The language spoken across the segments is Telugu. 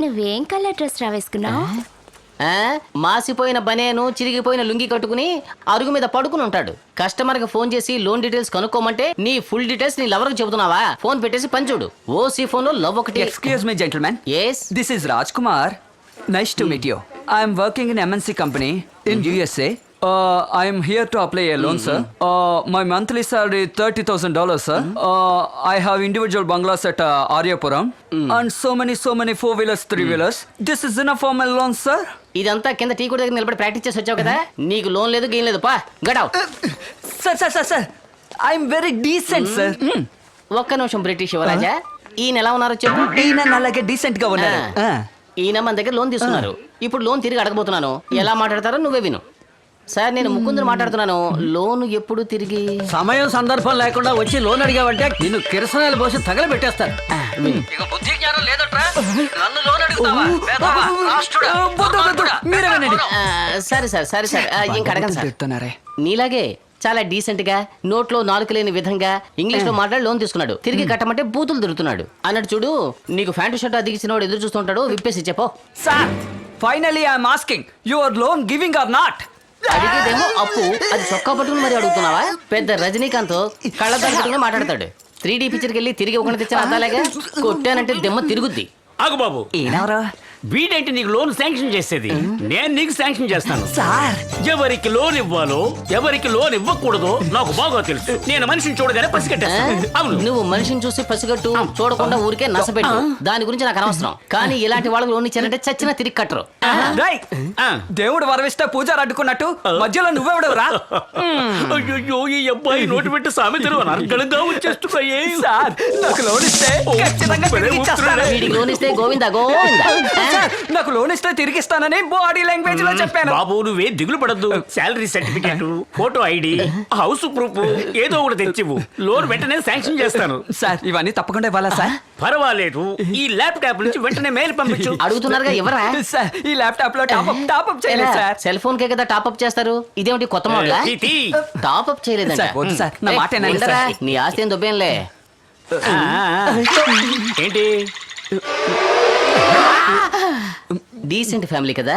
నువ్వేం కలర్ డ్రెస్ రా వేసుకున్నావు ఆ? మాసిపోయిన బనేను చిరిగిపోయిన లుంగి కట్టుకుని అరుగు మీద పడుకుని ఉంటాడు కస్టమర్కి ఫోన్ చేసి లోన్ డీటెయిల్స్ కనుక్కోమంటే నీ ఫుల్ డీటెయిల్స్ నీ లవర్ చెబుతున్నావా ఫోన్ పెట్టేసి పంచుడు ఓసీ ఫోన్లో లవ్ ఒకటి Excuse me, gentlemen. Yes This is Rajkumar. Nice to meet you. I am working in MNC company in USA. Uh, I am here to apply a loan, sir. Uh, my monthly salary thirty thousand dollars, sir. Uh, I have individual bungalows at uh, Aryapuram and so many, so many four wheelers, three wheelers. This is enough for my loan, sir. ఇదంతా కింద టీ కూడా దగ్గర నిలబడి ప్రాక్టీస్ చేసి వచ్చావు కదా నీకు లోన్ లేదు గేమ్ లేదు పా గడావ్ Sir, sir, sir, sir. I am very decent, sir. Mm. ఒక్క నిమిషం బ్రిటిష్ యువరాజా ఈయన ఎలా ఉన్నారో చెప్పు ఈయన అలాగే డీసెంట్గా ఉన్నారు. Ah. ఈయన మన దగ్గర లోన్ తీసుకున్నారు ఇప్పుడు లోన్ తిరిగి అడగబోతున్నాను ఎలా మాట్లాడతారో నువ్వే విను సార్ నేను ముకుందుని మాట్లాడుతున్నాను. లోన్ ఎప్పుడు తిరిగి? సమయం సందర్భం లేకుండా వచ్చి లోన్ అడిగావంటే నిన్ను కిరసనాలు పోసి తగలబెట్టేస్తారు. ఇక బుద్ధి జ్ఞానం లేదట్రా? నన్ను లోన్ అడుగుతావా? వేధవా, రాష్ట్రుడా, దుర్మార్గుడా. మీరే వినండి. ఆ, సరే సార్ సరే సార్. ఆ, ఇంక అడగండి సార్. తిడుతున్నారే నీలాగే చాలా డీసెంట్గా నోట్లో నాలుగు లేని విధంగా ఇంగ్లీష్లో మాట్లాడి లోన్ తీసుకున్నాడు. తిరిగి కట్టమంటే బూతులు తిరుగుతున్నాడు. అన్నట్టు చూడు నీకు ప్యాంటు షర్ట్ అదిగిసిన వాడు ఎదురు చూస్తుంటాడు విప్పేసి చెప్పో. Sir finally I'm asking your loan giving or not? అడిగేదేమో అప్పు. అది చొక్కా పట్టుకుని మరి అడుగుతున్నావా? పెద్ద రజనీకాంత్ కళ్ళ పెట్టుకుని మాట్లాడతాడు. త్రీ డీ పిక్చర్కి వెళ్ళి తిరిగి ఒకటి తెచ్చిన అద్దాలేగా కొట్టానంటే దెమ్మ తిరుగుద్ది. ఆగు బాబు. ఏనవరా వీడేంటి నీకు లోన్ శాంక్షన్ చేసేది? నేను నీకు శాంక్షన్ చేస్తాను. సార్! ఎవరికి లోన్ ఇవ్వాలో ఎవరికి లోన్ ఇవ్వకూడదో నాకు బాగా తెలుసు. నేను మనిషిని చూడగానే? పసిగట్టేస్తాను అవును. నువ్వు మనిషిని చూసి పసిగట్టు చూడకుండా ఊరికే నసపెట్టు దాని గురించి నాకు అనవసరం. కానీ ఇలాంటి వాళ్ళకి లోన్ ఇచ్చారంటే చచ్చినా తిరిగి కట్టరు. దేవుడు వరవిస్తే పూజారు అడ్డుకున్నట్టు మధ్యలో నువ్వెవడవురా? అయ్యో ఈ అబ్బాయి నోటి పెట్టి సామెతలు అనర్గళంగా వచ్చేస్తున్నాయి. సార్ నాకు లోన్ ఇస్తే ఖచ్చితంగా. వీడికి లోన్ ఇస్తే గోవిందా గోవిందా? సార్ నాకు లోన్ ఇస్తే తిరిగి ఇస్తానని బాడీ లాంగ్వేజ్లో చెప్పాను. బాబు నువ్వే దిగులు పడద్దు salary certificate photo ID house proof ఏదో ఒకటి తెచ్చివు లోన్ వెంటనే శాంక్షన్ చేస్తాను. సార్ ఇవన్నీ తప్పకుండా ఇవ్వాలా సార్? పర్వాలేదు. ఈ ల్యాప్టాప్ నుంచి వెంటనే మెయిల్ పంపించు. అడుగుతున్నారుగా ఎవరా? సార్ ఈ ల్యాప్టాప్లో టాప్అప్ టాప్అప్ చేయలేదు సార్. సెల్ ఫోన్ కే కదా టాప్అప్ చేస్తారు? ఇదేమిటి కొత్త మోడల్. టాప్అప్ చేయలేదంట. సార్, వద్దు సార్, నా మాట. నీ ఆస్తి ఏం దుబ్బేంలే? ఆ, ఆ. ఏంటి? డీసెంట్ ఫ్యామిలీ కదా?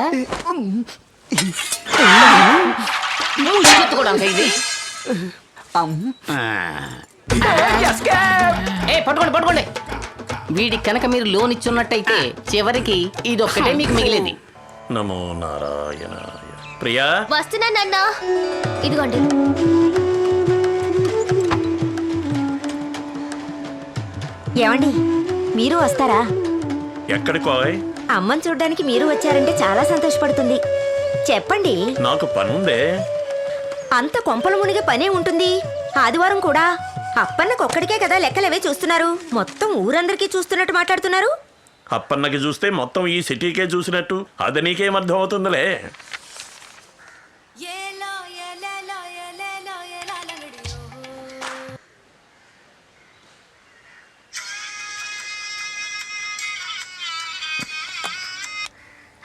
ఇది. ఏ పట్టుకోండి పట్టుకోండి. వీడికి కనుక మీరు లోన్ ఇచ్చున్నట్టయితే చివరికి ఇది ఒక్కటే మీకు మిగిలేది. నమో నారాయణాయ ప్రియా? వస్తున్నానన్నా ఇదిగోండి. ఏమండి? మీరు వస్తారా? ఎక్కడికోయ్ అమ్మని చూడ్డానికి మీరు వచ్చారంటే చాలా సంతోషపడుతుంది. చెప్పండి. నాకు పనుందే. అంత కొంపల మునిగే పనే ఉంటుంది. ఆదివారం కూడా. అప్పన్నకొక్కడికే కదా లెక్కలవే చూస్తున్నారు. మొత్తం ఊరందరికీ చూస్తున్నట్టు మాట్లాడుతున్నారు. అప్పన్నకి చూస్తే మొత్తం ఈ సిటీకే చూసినట్టు. అది నీకేం అర్థం అవుతుందిలే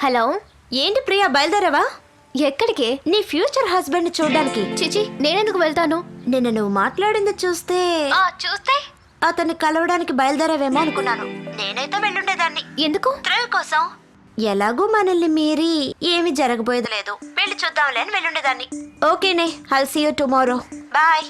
హలో? ఏంటి ప్రియా బయలుదేరావా? ఎక్కడికి? నీ ఫ్యూచర్ హస్బెండ్ చూడ్డానికి. చిచి నేనెందుకు వెళ్తాను? నిన్న నువ్వు మాట్లాడింది చూస్తే చూస్తే? అతన్ని కలవడానికి బయలుదేరావేమో అనుకున్నాను. నేనైతే వెళ్ళుండేదాన్ని. ఎందుకు? థ్రిల్ కోసం. ఎలాగూ మనల్ని మీరి ఏమి జరగబోయేది లేదు. వెళ్ళి చూద్దాంలే అని వెళ్ళుండేదాన్ని. ఓకేనే I'll see you tomorrow bye.